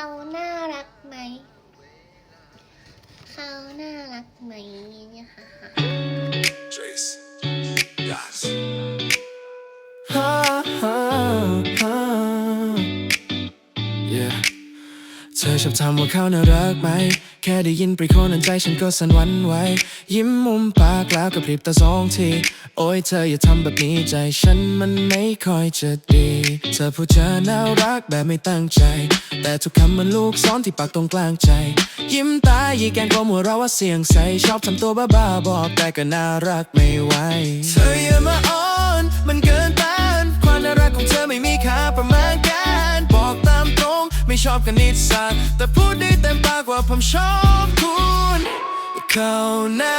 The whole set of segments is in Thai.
เขาน่ารักไหม เขาน่ารักไหมเนี่ยค่ะ ชอบถามว่าเขาน่ารักไหม แค่ได้ยินปรีโคนนั้นใจฉันก็สั่นหวันไหว ยิ้มมุมปากแล้วก็พริบตาสองที โอ้ยเธออย่าทำแบบนี้ใจฉันมันไม่ค่อยจะดี เธอพูดจาน่ารักแบบไม่ตั้งใจ แต่ทุกคำมันลูกซ้อนที่ปากตรงกลางใจ ยิ้มตายีแกงกลมหัวเราะว่าเสียงใส ชอบทำตัวบ้าๆบอกแต่ก็น่ารักไม่ไหว ชอบกันนิสัยแต่พูดได้เต็มปากว่าผมชอบคุณเขาน่า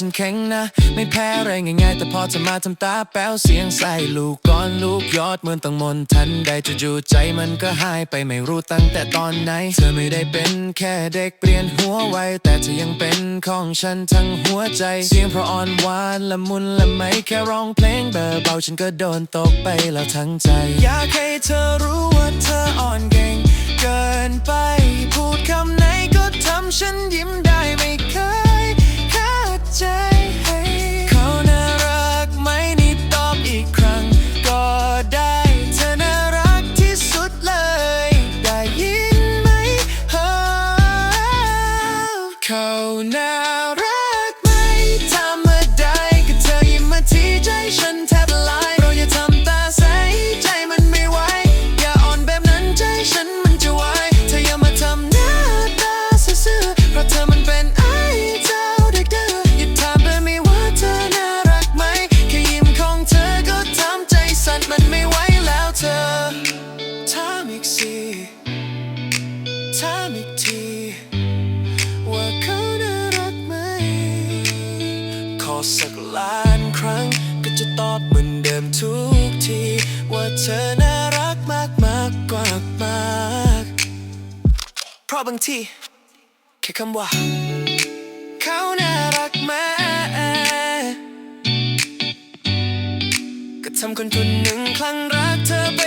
ฉันแข็งนะ ไม่แพ้อะไรง่ายๆ แต่พอจะมาทำตาแป๊วเสียงใส่ลูกก้อนลูกยอดเหมือนต้งมนทันใดจู่ๆใจมันก็หายไปไม่รู้ตั้งแต่ตอนไหน เธอไม่ได้เป็นแค่เด็กเปลี่ยนหัวไวแต่เธอยังเป็นของฉันทั้งหัวใจ เสียงเพราะอ่อนหวานละมุนละไมแค่ร้องเพลงเบาฉันก็โดนตกไปแล้วทั้งใจ อยากให้เธอรู้ว่าเธออ่อนเก่ง เกินไป พูดคำไหนก็ทำฉันยิ้ม เข สักล้านครั้ง ก็จะตอบเหมือนเดิมทุกที ว่าเธอน่ารักมากมากกว่ามากเพราะบางทีแค่คำว่าเขาน่ารักไหมก็ทำคนคนหนึ่งคลั่งรักเธอไป